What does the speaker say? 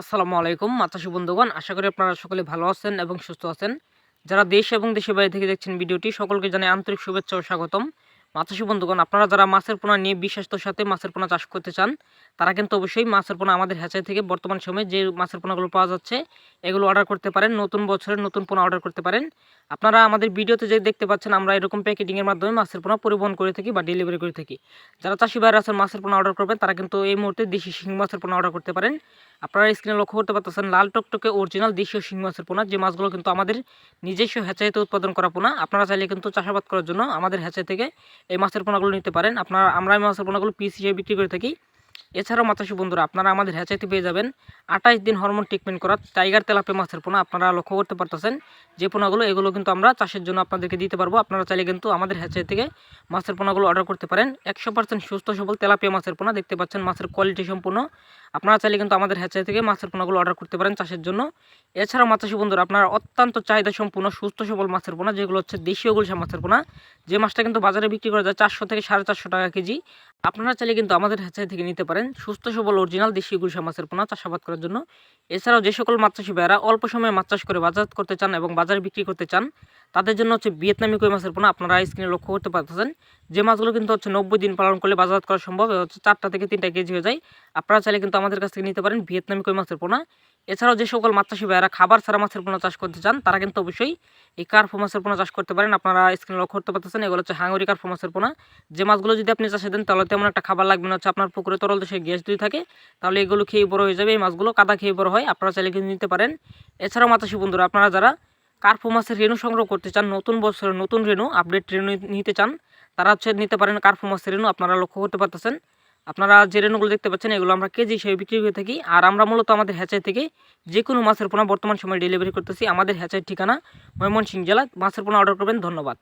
আসসালামু আলাইকুম মাতাসু বন্ধুগণ। আশা করি আপনারা সকলে ভালো আছেন এবং সুস্থ আছেন। যারা দেশ এবং দেশের বাইরে থেকে দেখছেন ভিডিওটি, সকলকে জানাই আন্তরিক শুভেচ্ছা ও স্বাগতম। মাতাসু বন্ধুগণ, আপনারা যারা মাছের পোনা নিয়ে বিশ্বাসের সাথে মাছের পোনা চাষ করতে চান, তারা কিন্তু অবশ্যই মাছের পোনা আমাদের হ্যাচাই থেকে বর্তমান সময়ে যে মাছের পোনাগুলো পাওয়া যাচ্ছে এগুলো অর্ডার করতে পারেন, নতুন বছরের নতুন পোনা অর্ডার করতে পারেন। আপনারা আমাদের ভিডিওতে যে দেখতে পাচ্ছেন, আমরা এরকম প্যাকেটিংয়ের মাধ্যমে মাছের পোনা পরিবহন করে থাকি বা ডেলিভারি করে থাকি। যারা চাষি বাইরে আছেন, মাছের পোনা অর্ডার করবেন, তারা কিন্তু এই মুহূর্তে দেশি শিং মাছের পোনা অর্ডার করতে পারেন। আপনারা স্ক্রিনে লক্ষ্য করতে পারতেছেন, লাল টকটকে অরিজিনাল দেশীয় শিং মাছের পোনা, যে মাছগুলো কিন্তু আমাদের নিজস্ব হ্যাচাইতে উৎপাদন করা পোনা। আপনারা চাইলে কিন্তু চাষাবাদ করার জন্য আমাদের হ্যাচাই থেকে এই মাছের পোনাগুলো নিতে পারেন। আপনারা, আমরা এই মাছের পোনাগুলো পিস হিসেবে বিক্রি করে থাকি। এছাড়াও মাতাসী বন্ধুরা, আপনারা আমাদের হ্যাচাইতে পেয়ে যাবেন আঠাশ দিন হরমোন ট্রিটমেন্ট করা টাইগার তেলাপে মাছের পোনা, আপনারা লক্ষ্য করতে পারতেছেন। যে পোনাগুলো, এগুলো কিন্তু আমরা চাষের জন্য আপনাদেরকে দিতে পারব। আপনারা চাইলে কিন্তু আমাদের হ্যাচাই থেকে মাছের পোনাগুলো অর্ডার করতে পারেন। একশো পার্সেন্ট সুস্থ সবল তেলাপিয়া মাছের পোনা দেখতে পাচ্ছেন, মাছের কোয়ালিটি সম্পূর্ণ। আপনারা চাইলে কিন্তু আমাদের হ্যাচাই থেকে মাছের পোনাগুলো অর্ডার করতে পারেন চাষের জন্য। এছাড়াও মাছাশি বন্ধুরা, আপনার অত্যন্ত চাহিদা সম্পূর্ণ সুস্থ সবল মাছের পোনা, যেগুলো হচ্ছে দেশীয় গুলশা মাছের পোনা, যে মাছটা কিন্তু বাজারে বিক্রি করা যায় চারশো থেকে সাড়ে চারশো টাকা কেজি। আপনারা চাইলে কিন্তু আমাদের হ্যাচাই থেকে নিতে পারেন সুস্থ সবল অরিজিনাল দেশীয় গুলশা মাছের পোনা চাষাবাদ করার জন্য। এছাড়াও যে সকল মাছ চাষি ভাইয়েরা অল্প সময়ে মাছ চাষ করে বাজার করতে চান এবং বাজারে বিক্রি করতে চান, তাদের জন্য হচ্ছে ভিয়েতনামি কই মাছের পোনা, আপনারা স্ক্রিনে লক্ষ্য করতে পারতেছেন। যে মাছগুলো কিন্তু হচ্ছে নব্বই দিন পালন করলে বাজার করা সম্ভব হচ্ছে চারটা থেকে তিনটা কেজি হয়ে যায়। আপনারা চাইলে কিন্তু আমাদের কাছ থেকে নিতে পারেন ভিয়েতনামি কই মাছের পোনা। এছাড়াও যে সকল মাছ চাষি ভাইয়েরা খাবার ছাড়া মাছের পোনা চাষ করতে চান, তারা কিন্তু অবশ্যই এই কার্ফো মাছের পোনা চাষ করতে পারেন। আপনারা স্ক্রিনে লক্ষ্য করতে পারতেছেন, এগুলো হচ্ছে হাঙ্গরি কার্ফো মাছের পোনা। যে মাছগুলো যদি আপনি চাষে দেন, তাহলে তেমন একটা খাবার লাগবে না, হচ্ছে আপনার পুকুরে তরল দেশে গ্যাস যদি থাকে, তাহলে এগুলো খেয়ে বড় হয়ে যাবে, এই মাছগুলো কাদা খেয়ে বড় হয়। আপনারা চাইলে কিন্তু নিতে পারেন। এছাড়াও মাতাসী বন্ধুরা, আপনারা যারা কার্ফো মাছের রেণু সংগ্রহ করতে চান, নতুন বছরের নতুন রেণু আপডেট রেণু নিতে চান তারা হচ্ছে নিতে পারেন কার্ফো মাছের রেণু আপনারা লক্ষ্য করতে পারতেছেন। আপনারা যে রেণুগুলো দেখতে পাচ্ছেন, এগুলো আমরা কেজি হিসেবে বিক্রি করে থাকি। আর আমরা মূলত আমাদের হ্যাচাই থেকে যে কোনো মাছের পোনা বর্তমান সময়ে ডেলিভারি করতেছি। আমাদের হ্যাচাইয়ের ঠিকানা ময়মনসিং জেলা। মাছের পোনা অর্ডার করবেন, ধন্যবাদ।